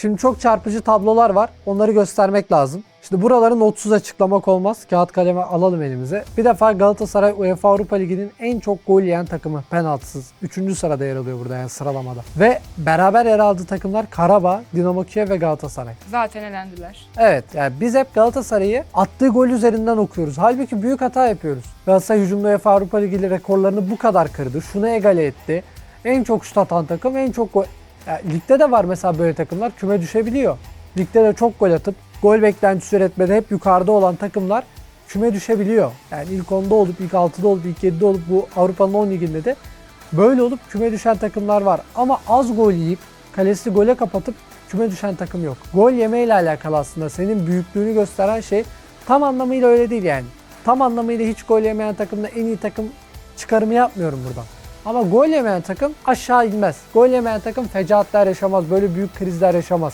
Şimdi çok çarpıcı tablolar var. Onları göstermek lazım. Şimdi buraları notsuz açıklamak olmaz. Kağıt kaleme alalım elimize. Bir defa Galatasaray UEFA Avrupa Ligi'nin en çok gol yiyen takımı penaltısız. Üçüncü sırada yer alıyor burada yani sıralamada. Ve beraber yer aldığı takımlar Karabağ, Dinamo Kiev ve Galatasaray. Zaten elendiler. Evet yani biz hep Galatasaray'ı attığı gol üzerinden okuyoruz. Halbuki büyük hata yapıyoruz. Galatasaray hücumda UEFA Avrupa Ligi rekorlarını bu kadar kırdı. Şunu egale etti. En çok şut atan takım, en çok gol... Ya, ligde de var mesela böyle takımlar küme düşebiliyor. Ligde de çok gol atıp gol beklentisi üretmede hep yukarıda olan takımlar küme düşebiliyor. Yani ilk 10'da olup, ilk 6'da olup, ilk 7'de olup bu Avrupa'nın 10 liginde de böyle olup küme düşen takımlar var. Ama az gol yiyip kalesi gole kapatıp küme düşen takım yok. Gol yemeyle alakalı aslında senin büyüklüğünü gösteren şey tam anlamıyla öyle değil yani. Tam anlamıyla hiç gol yemeyen takımda en iyi takım çıkarımı yapmıyorum buradan. Ama gol yemeyen takım aşağı inmez. Gol yemeyen takım fecaatler yaşamaz. Böyle büyük krizler yaşamaz.